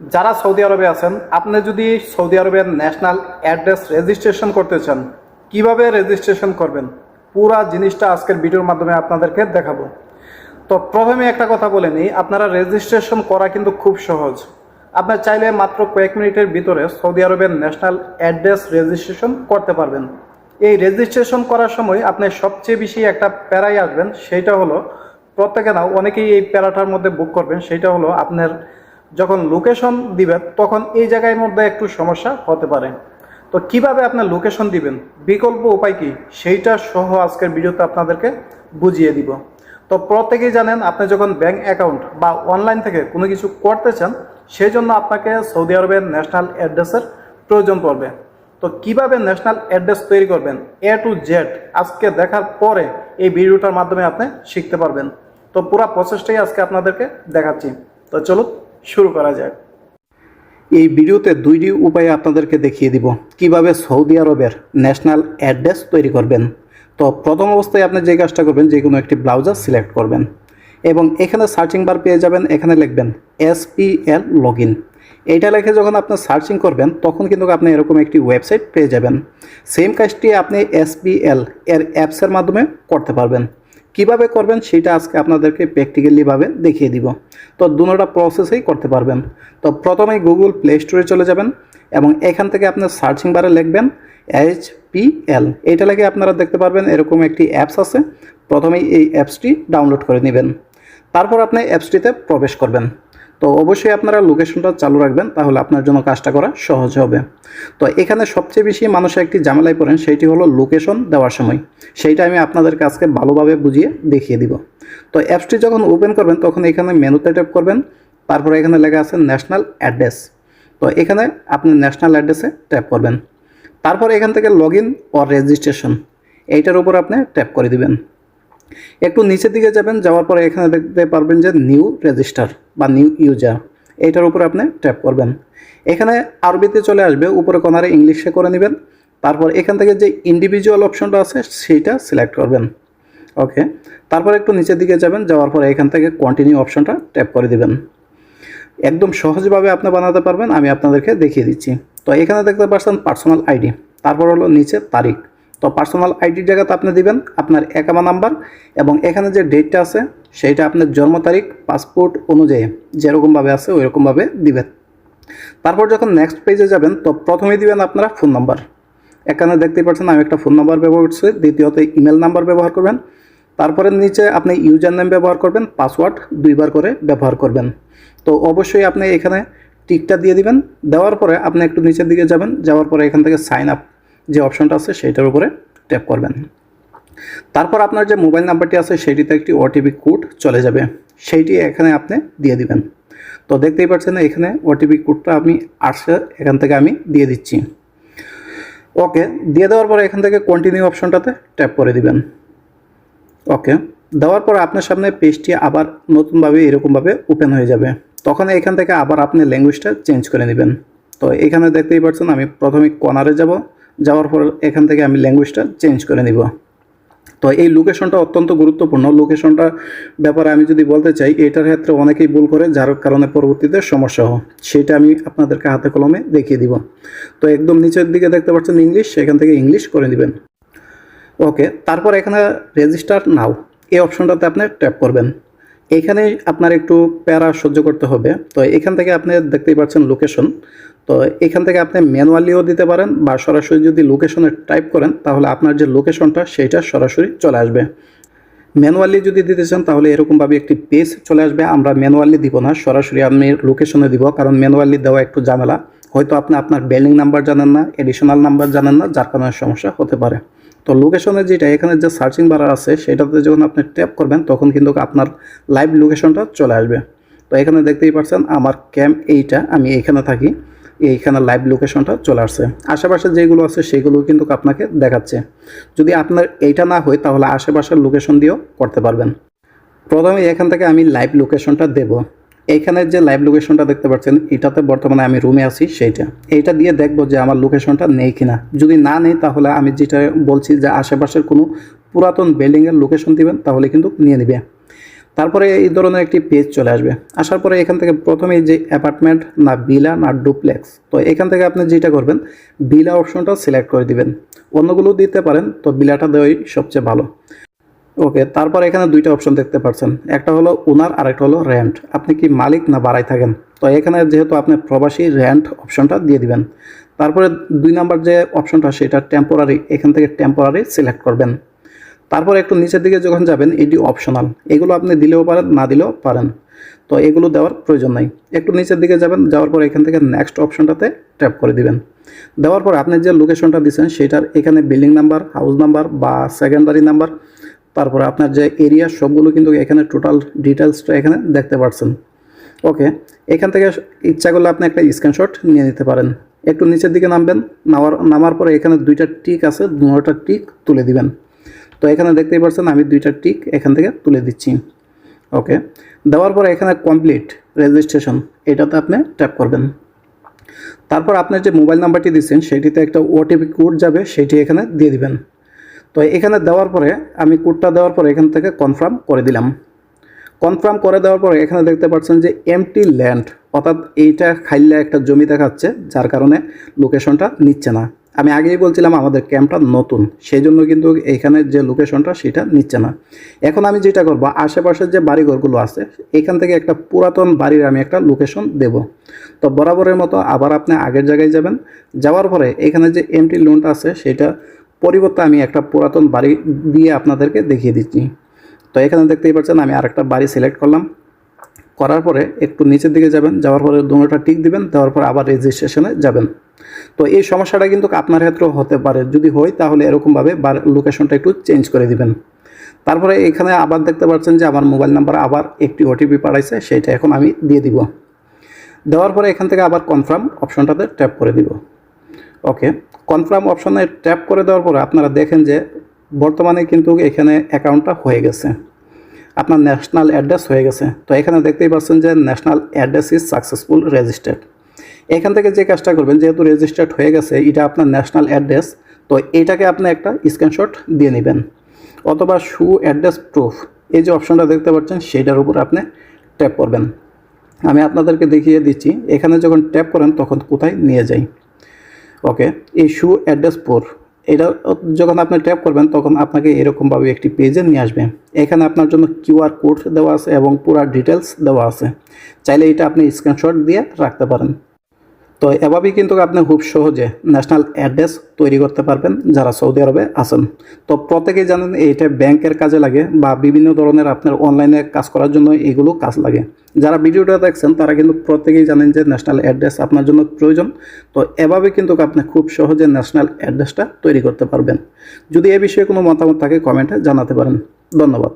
যারা সৌদি আরবে আছেন, আপনি যদি সৌদি আরবের ন্যাশনাল অ্যাড্রেস রেজিস্ট্রেশন করতে চান, কীভাবে রেজিস্ট্রেশন করবেন? পুরা জিনিসটা আজকের ভিডিওর মাধ্যমে আপনাদেরকে দেখাবো। তো প্রথমে একটা কথা বলে নিই, আপনারা রেজিস্ট্রেশন করা কিন্তু খুব সহজ। আপনার চাইলে মাত্র কয়েক মিনিটের ভিতরে সৌদি আরবের ন্যাশনাল অ্যাড্রেস রেজিস্ট্রেশন করতে পারবেন। এই রেজিস্ট্রেশন করার সময় আপনি সবচেয়ে বেশি একটা প্যারাই আসবেন সেইটা হলো, প্রত্যেকে না, অনেকেই এই প্যারাটার মধ্যে বুক করবেন, সেটা হলো আপনার যখন লোকেশন দিবেন, তখন এই জায়গার মধ্যে একটু সমস্যা হতে পারে। তো কীভাবে আপনার লোকেশন দিবেন? বিকল্প উপায় কি? সেইটা সহ আজকের ভিডিওতে আপনাদেরকে বুঝিয়ে দিব। তো প্রত্যেকেই জানেন, আপনি যখন ব্যাংক অ্যাকাউন্ট বা অনলাইন থেকে কোনো কিছু করতে চান সেই জন্য আপনাকে সৌদি আরবের ন্যাশনাল অ্যাড্রেসের প্রয়োজন পড়বে। তো কীভাবে ন্যাশনাল অ্যাড্রেস তৈরি করবেন? এ টু জেড আজকে দেখার পরে এই ভিডিওটার মাধ্যমে আপনি শিখতে পারবেন। তো পুরো প্রসেসটাই আজকে আপনাদেরকে দেখাচ্ছি। তো চলুন শুরু করা যাক। এই ভিডিওতে দুইটি উপায়ে আপনাদেরকে দেখিয়ে দিব। কীভাবে সৌদি আরবের ন্যাশনাল অ্যাড্রেস তৈরি করবেন? তো প্রথম অবস্থায় আপনি যে কাজটা করবেন, যে কোনো একটি ব্লাউজার সিলেক্ট করবেন এবং এখানে সার্চিং বার পেয়ে যাবেন। এখানে লিখবেন S P L log in এইটা লিখে যখন আপনি সার্চিং করবেন, তখন কিন্তু আপনি এরকম একটি ওয়েবসাইট পেয়ে যাবেন। সেম কাজটি আপনি এস এল এর অ্যাপসের মাধ্যমে করতে পারবেন। কীভাবে করবেন সেটা আজকে আপনাদেরকে প্র্যাকটিক্যালিভাবে দেখিয়ে দিব। তো দুটোটা প্রসেসেই করতে পারবেন। তো প্রথমেই গুগল প্লে স্টোরে চলে যাবেন এবং এখান থেকে আপনার সার্চিং বারে লিখবেন এইচ পি এল এইটা লেগে আপনারা দেখতে পারবেন এরকম একটি অ্যাপস আছে। প্রথমেই এই অ্যাপসটি ডাউনলোড করে নেবেন। তারপর আপনি অ্যাপসটিতে প্রবেশ করবেন। তো অবশ্যই আপনারা লোকেশনটা চালু রাখবেন, তাহলে আপনার জন্য কাজটা করা সহজ হবে। তো এখানে সবচেয়ে বেশি মানুষ একটি ঝামেলায় পড়েন সেইটি হলো লোকেশন দেওয়ার সময়। সেইটা আমি আপনাদের কাছকে ভালোভাবে বুঝিয়ে দেখিয়ে দিব। তো অ্যাপসটি যখন ওপেন করবেন, তখন এখানে মেনুতে ট্যাপ করবেন, তারপরে এখানে লেখা আছে ন্যাশনাল অ্যাড্রেস তো এখানে আপনি ন্যাশনাল অ্যাড্রেসে ট্যাপ করবেন। তারপর এখান থেকে লগ ইন অর রেজিস্ট্রেশন এইটার উপর আপনি ট্যাপ করে দিবেন। একটু নিচের দিকে যাবেন, যাওয়ার পরে এখানে দেখতে পারবেন যে নিউ রেজিস্টার বা নিউ ইউজার এইটার উপরে আপনি ট্যাপ করবেন। এখানে আরবিতে চলে আসবে, উপরে কোনারে ইংলিশে করে নেবেন। তারপর এখান থেকে যে ইন্ডিভিজুয়াল অপশনটা আছে সেইটা সিলেক্ট করবেন। ওকে তারপর একটু নিচের দিকে যাবেন, যাওয়ার পরে এখান থেকে কন্টিনিউ অপশনটা ট্যাপ করে দিবেন। একদম সহজভাবে আপনি বানাতে পারবেন, আমি আপনাদেরকে দেখিয়ে দিচ্ছি। তো এখানে দেখতে পাচ্ছেন পার্সোনাল আইডি তারপর হলো নিচে তারিখ। তো পার্সোনাল আইডির জায়গাতে আপনি দিবেন, আপনার একামা নাম্বার এবং এখানে যে ডেটটা আছে, সেইটা আপনার জন্ম তারিখ পাসপোর্ট অনুযায়ী যেরকমভাবে আছে ওই রকমভাবে দিবেন। তারপর যখন নেক্সট পেজে যাবেন, তো প্রথমেই দিবেন আপনারা ফোন নাম্বার এখানে দেখতেই পাচ্ছেন আমি একটা ফোন নাম্বার ব্যবহার করছি, দ্বিতীয়ত ইমেল নাম্বার ব্যবহার করবেন। তারপরে নিচে আপনি ইউজার নেম ব্যবহার করবেন পাসওয়ার্ড দুইবার করে ব্যবহার করবেন। তো অবশ্যই আপনি এখানে টিকটা দিয়ে দিবেন, দেওয়ার পরে আপনি একটু নিচের দিকে যাবেন, যাওয়ার পরে এখান থেকে সাইন আপ অপশনটা আছে সেইটার উপরে ট্যাপ করবেন। তারপর আপনার যে মোবাইল নাম্বারটি আছে সেইটিতে একটি ওটিপি কোড চলে যাবে। সেইটি এখানে আপনি দিয়ে দিবেন। তো দেখতেই পাচ্ছেন এখানে ওটিপি কোডটা আমি আসছে, এখান থেকে আমি দিয়ে দিচ্ছি। ওকে, দিয়ে দেওয়ার পরে এখান থেকে কন্টিনিউ অপশনটাতে ট্যাপ করে দিবেন। ওকে, দেওয়ার পর আপনার সামনে পেজটি আবার নতুনভাবে এরকমভাবে ওপেন হয়ে যাবে। তখন এখান থেকে আবার আপনি ল্যাঙ্গুয়েজটা চেঞ্জ করে নেবেন। তো এখানে দেখতেই পাচ্ছেন আমি প্রথমে কর্নারে যাব যাওয়ার পর এখান থেকে আমি ল্যাঙ্গুয়েজটা চেঞ্জ করে নিব। তো এই লোকেশনটা অত্যন্ত গুরুত্বপূর্ণ। লোকেশনটা ব্যাপারে আমি যদি বলতে চাই, এটার ক্ষেত্রে অনেকেই ভুল করে, যার কারণে পরবর্তীতে সমস্যা হয়। সেটা আমি আপনাদেরকে হাতে কলমে দেখিয়ে দিব। তো একদম নিচের দিকে দেখতে পাচ্ছেন ইংলিশ সেখান থেকে ইংলিশ করে নেবেন। ওকে তারপর এখানে রেজিস্টার নাও এই অপশনটাতে আপনি ট্যাপ করবেন। এখানে আপনার একটু প্যারা সহ্য করতে হবে। তো এখান থেকে আপনি দেখতেই পাচ্ছেন লোকেশন তো এখান থেকে আপনি ম্যানুয়ালিও দিতে পারেন বা সরাসরি যদি লোকেশনে টাইপ করেন, তাহলে আপনার যে লোকেশনটা, সেইটা সরাসরি চলে আসবে। ম্যানুয়ালি যদি দিতে চান, তাহলে এরকমভাবে একটি পেজ চলে আসবে। আমরা ম্যানুয়ালি দিব না, সরাসরি আপনি লোকেশনে দিব, কারণ ম্যানুয়ালি দেওয়া একটু ঝামেলা। হয়তো আপনি আপনার বিল্ডিং নাম্বার জানেন না এডিশনাল নাম্বার জানেন না, যার কারণে সমস্যা হতে পারে। তো লোকেশনে যেটা, এখানে যে সার্চিং বার আছে, সেটাতে যখন আপনি ট্যাপ করবেন, তখন কিন্তু আপনার লাইভ লোকেশনটা চলে আসবে। তো এখানে দেখতেই পাচ্ছেন, আমার ক্যাম্প এইটা, আমি এখানে থাকি। এইখানে লাইভ লোকেশনটা চলে আসছে। আশেপাশে যেগুলো আছে সেগুলো কিন্তু আপনাকে দেখাচ্ছে। যদি আপনার এইটা না হয়, তাহলে আশেপাশের লোকেশন দিয়েও করতে পারবেন। প্রথমে এখান থেকে আমি লাইভ লোকেশনটা দেব। এইখানে যে লাইভ লোকেশনটা দেখতে পাচ্ছেন, এটাতে বর্তমানে আমি রুমে আছি, সেইটা। এইটা দিয়ে দেখব যে আমার লোকেশনটা নেই কিনা। যদি না নেই, তাহলে আমি যেটা বলছি যে আশেপাশের কোনো পুরাতন বিল্ডিংয়ের লোকেশন দিবেন, তাহলে কিন্তু নিয়ে নেবে। তারপরে এই ধরনের একটি পেজ চলে আসবে। আসার পরে এখান থেকে প্রথমেই যে অ্যাপার্টমেন্ট না বিলা না ডুপ্লেক্স তো এখান থেকে আপনি যেটা করবেন বিলা অপশনটা সিলেক্ট করে দিবেন। অন্যগুলো দিতে পারেন, তো বিলাটা দেওয়াই সবচেয়ে ভালো। ওকে তারপর এখানে দুইটা অপশন দেখতে পাচ্ছেন। একটা হলো ওনার আর একটা হলো রেন্ট আপনি কি মালিক না বাড়াই থাকেন? তো এখানে যেহেতু আপনি প্রবাসী রেন্ট অপশনটা দিয়ে দিবেন। তারপরে দুই নাম্বার যে অপশনটা সেটা টেম্পোরারি এখান থেকে টেম্পোরারি সিলেক্ট করবেন। তারপর একটু নিচের দিকে যখন যাবেন, এটি অপশনাল এগুলো আপনি দিলেও পারেন, না দিলেও পারেন। তো এগুলো দেওয়ার প্রয়োজন নাই। একটু নিচের দিকে যাবেন, যাওয়ার পর এখান থেকে নেক্সট অপশনটাতে ট্যাপ করে দিবেন। দেওয়ার পর আপনি যে লোকেশনটা দিচ্ছেন, সেটার এখানে বিল্ডিং নাম্বার হাউস নাম্বার বা সেকেন্ডারি নাম্বার তারপরে আপনার যে এরিয়া সবগুলো কিন্তু এখানে টোটাল ডিটেলসটা এখানে দেখতে পাচ্ছেন ওকে এখান থেকে ইচ্ছা করলে আপনি একটা স্ক্রিনশট নিয়ে নিতে পারেন। একটু নিচের দিকে নামবেন, নামার নামার পরে এখানে দুইটা টিক আছে, দুটা টিক তুলে দিবেন। তো এখানে দেখতেই পাচ্ছেন আমি দুইটা টিক এখান থেকে তুলে দিচ্ছি। ওকে, দেওয়ার পরে এখানে কমপ্লিট রেজিস্ট্রেশন, এটাতে আপনি ট্যাপ করবেন। তারপর আপনার যে মোবাইল নাম্বারটি দিচ্ছেন সেটিতে একটা ওটিপি কোড যাবে, সেটি এখানে দিয়ে দিবেন। তো এখানে দেওয়ার পরে, আমি কোডটা দেওয়ার পরে এখান থেকে কনফার্ম করে দিলাম। কনফার্ম করে দেওয়ার পরে এখানে দেখতে পাচ্ছেন যে এমটি ল্যান্ড অর্থাৎ এইটা খাইলে একটা জমি দেখাচ্ছে, যার কারণে লোকেশনটা নিচ্ছে না। আমি আগেই বলছিলাম আমাদের ক্যাম্পটা নতুন সেই জন্য কিন্তু এখানে যে লোকেশনটা সেটা নিচ্ছে না। এখন আমি যেটা করব, আশেপাশের যে বাড়িঘরগুলো আছে, এখান থেকে একটা পুরাতন বাড়ির আমি একটা লোকেশন দেব। তো বরাবরের মতো আবার আপনি আগের জায়গায় যাবেন, যাওয়ার পরে এখানে যে এমটি লোনটা আছে, সেটা পরিবর্তে আমি একটা পুরাতন বাড়ি দিয়ে আপনাদেরকে দেখিয়ে দিচ্ছি। তো এখানে দেখতেই পাচ্ছেন, আমি আরেকটা বাড়ি সিলেক্ট করলাম। করার পরে একটু নিচের দিকে যাবেন, যাওয়ার পরে দুটোটা টিক দিবেন, দেওয়ার পরে আবার রেজিস্ট্রেশনে যাবেন। তো এই সমস্যাটা কিন্তু আপনার ক্ষেত্রেও হতে পারে। যদি হয় তাহলে এরকমভাবে বার লোকেশনটা একটু চেঞ্জ করে দিবেন। তারপরে এখানে আবার দেখতে পাচ্ছেন যে আমার মোবাইল নাম্বার আবার একটি ওটিপি পাঠাইছে, সেইটা এখন আমি দিয়ে দিব। দেওয়ার পরে এখান থেকে আবার কনফার্ম অপশনটাতে ট্যাপ করে দিব। ওকে কনফার্ম অপশনে ট্যাপ করে দেওয়ার পরে আপনারা দেখেন যে বর্তমানে কিন্তু এখানে অ্যাকাউন্টটা হয়ে গেছে। আপনার ন্যাশনাল অ্যাড্রেস হয়ে গেছে। তো এখানে দেখতেই পাচ্ছেন যে national address is successful registered এখান থেকে যে কাজটা করবেন, যেহেতু রেজিস্টার্ড হয়ে গেছে, এটা আপনার ন্যাশনাল অ্যাড্রেস তো এটাকে আপনি একটা স্ক্রিনশট দিয়ে নেবেন। অথবা শু অ্যাড্রেস প্রুফ এই যে অপশনটা দেখতে পাচ্ছেন, সেইটার উপর আপনি ট্যাপ করবেন। আমি আপনাদেরকে দেখিয়ে দিচ্ছি, এখানে যখন ট্যাপ করেন, তখন কোথায় নিয়ে যাই। ওকে এই শু অ্যাড্রেস ফোর এটা যখন আপনি ট্যাপ করবেন, তখন আপনাকে এরকমভাবে একটি পেজে নিয়ে আসবে। এখানে আপনার জন্য কিউআর কোড দেওয়া আছে এবং পুরো ডিটেলস দেওয়া আছে। চাইলে এটা আপনি স্ক্রিনশট দিয়ে রাখতে পারেন। তো এভাবেই কিন্তু আপনি খুব সহজে ন্যাশনাল অ্যাড্রেস তৈরি করতে পারবেন যারা সৌদি আরবে আছেন। তো প্রত্যেকেই জানেন এইটা ব্যাংকের কাজে লাগে বা বিভিন্ন ধরনের আপনার অনলাইনে কাজ করার জন্য এগুলো কাজ লাগে। যারা ভিডিওটা দেখছেন, তারা কিন্তু প্রত্যেকেই জানেন যে ন্যাশনাল অ্যাড্রেস আপনার জন্য প্রয়োজন। তো এভাবে কিন্তু আপনি খুব সহজে ন্যাশনাল অ্যাড্রেসটা তৈরি করতে পারবেন। যদি এ বিষয়ে কোনো মতামত থাকে কমেন্টে জানাতে পারেন। ধন্যবাদ।